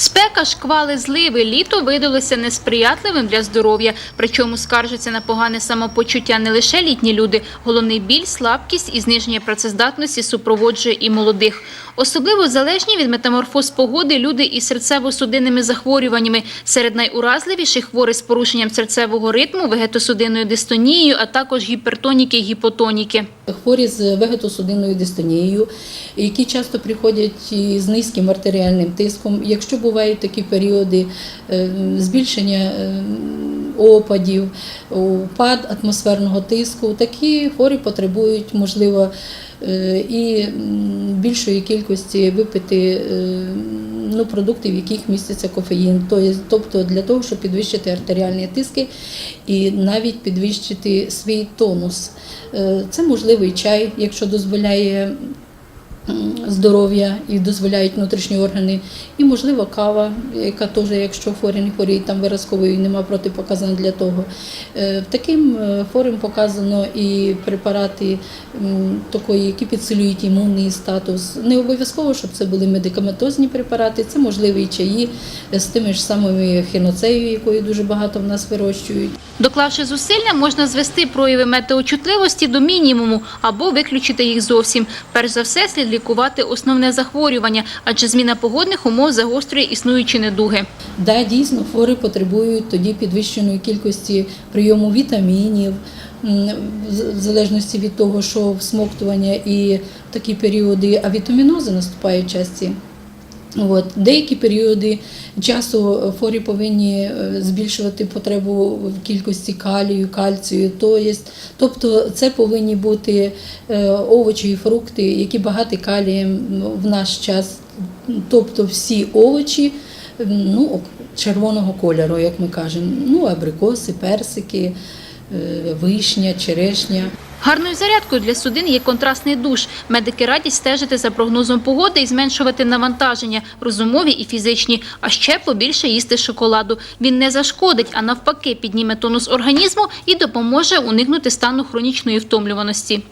Спека, шквали, зливи, літо видалося несприятливим для здоров'я. Причому скаржаться на погане самопочуття не лише літні люди. Головний біль, слабкість і зниження працездатності супроводжує і молодих. Особливо залежні від метаморфоз погоди люди із серцево-судинними захворюваннями. Серед найуразливіших хворі з порушенням серцевого ритму, вегетосудинною дистонією, а також гіпертоніки гіпотоніки. Хворі з вегетосудинною дистонією, які часто приходять із низьким артеріальним тиском. Якщо бувають такі періоди е, збільшення е, опадів, упад атмосферного тиску, такі хворі потребують, можливо, е, і більшої кількості випити ну, продуктів, в яких міститься кофеїн. Тобто для того, щоб підвищити артеріальні тиски і навіть підвищити свій тонус. Це можливий чай, якщо дозволяє здоров'я і дозволяють внутрішні органи. І, можливо, кава, яка теж, якщо хворі не хворіють, там виразкової нема протипоказань для того. Е, Таким е, хворим показано і препарати такої, які підсилюють імунний статус. Не обов'язково, щоб це були медикаментозні препарати, це можливі чаї з тими ж самими хіноцеєю, якої дуже багато в нас вирощують. Доклавши зусилля, можна звести прояви метеочутливості до мінімуму або виключити їх зовсім. Перш за все, слід лікувати основне захворювання, адже зміна погодних умов загострює існуючі недуги. Да, дійсно, хворі потребують тоді підвищеної кількості прийому вітамінів, в залежності від того, що всмоктування і такі періоди авітамінози наступають часті. От. Деякі періоди часу хворі повинні е, збільшувати потребу в кількості калію, кальцію. То є, тобто це повинні бути е, овочі і фрукти, які багаті калієм в наш час. Тобто всі овочі ну, червоного кольору, як ми кажемо. Ну, абрикоси, персики, е, вишня, черешня. Гарною зарядкою для судин є контрастний душ. Медики радять стежити за прогнозом погоди і зменшувати навантаження розумові і фізичні, а ще побільше їсти шоколаду. Він не зашкодить, а навпаки підніме тонус організму і допоможе уникнути стану хронічної втомлюваності.